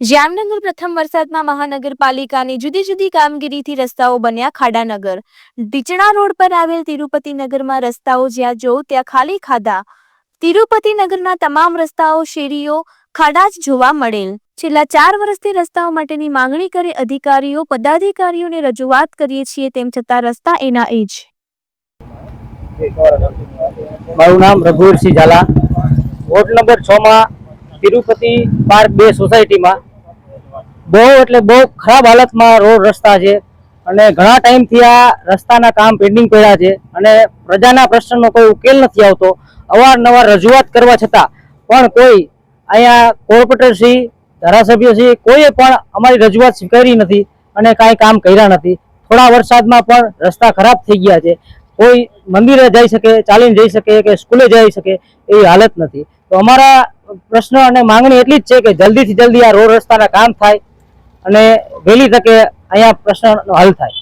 જામનગર પ્રથમ વરસાદમાં મહાનગરપાલિકાની જુદી જુદી કામગીરીથી રસ્તાઓ બન્યા ખાડાનગર. ડીચણા રોડ પર આવેલ તિરુપતિ નગરમાં રસ્તાઓ જ્યાં જો ત્યાં ખાલી ખાધા. તિરુપતિ નગરના તમામ રસ્તાઓ, શેરીઓ ખાડા જ જોવા મળેલ. છેલ્લા ચાર વર્ષથી રસ્તાઓ માટેની માંગણી કરી અધિકારીઓ, પદાધિકારીઓને રજૂઆત કરીએ છીએ તેમ છતાં રસ્તા એના એ જ. મારું નામ રઘુવીરસિંહ ઝાલા. વોર્ડ નંબર છ માં તિરુપતિ પાર્ક બે સોસાયટીમાં. બહુ એટલે બહુ ખરાબ હાલતમાં રોડ રસ્તા છે. અને ઘણા ટાઈમથી આ રસ્તાના કામ પેન્ડિંગ પડ્યા છે. અને પ્રજાના પ્રશ્નનો કોઈ ઉકેલ નથી આવતો. અવારનવાર રજૂઆત કરવા છતાં પણ કોઈ અહીંયા કોર્પોરેટરશ્રી ધારાસભ્યશ્રી કોઈએ પણ અમારી રજૂઆત સ્વીકારી નથી અને કાંઈ કામ કર્યા નથી. થોડા વરસાદમાં પણ રસ્તા ખરાબ થઈ ગયા છે. કોઈ મંદિરે જઈ શકે, ચાલીને જઈ શકે કે સ્કૂલે જઈ શકે એવી હાલત નથી. તો અમારા પ્રશ્ન અને માંગણી એટલી જ છે કે જલ્દીથી જલ્દી આ રોડ રસ્તાના કામ થાય અને વહેલી તકે અહીંયા પ્રશ્નનો હલ થાય.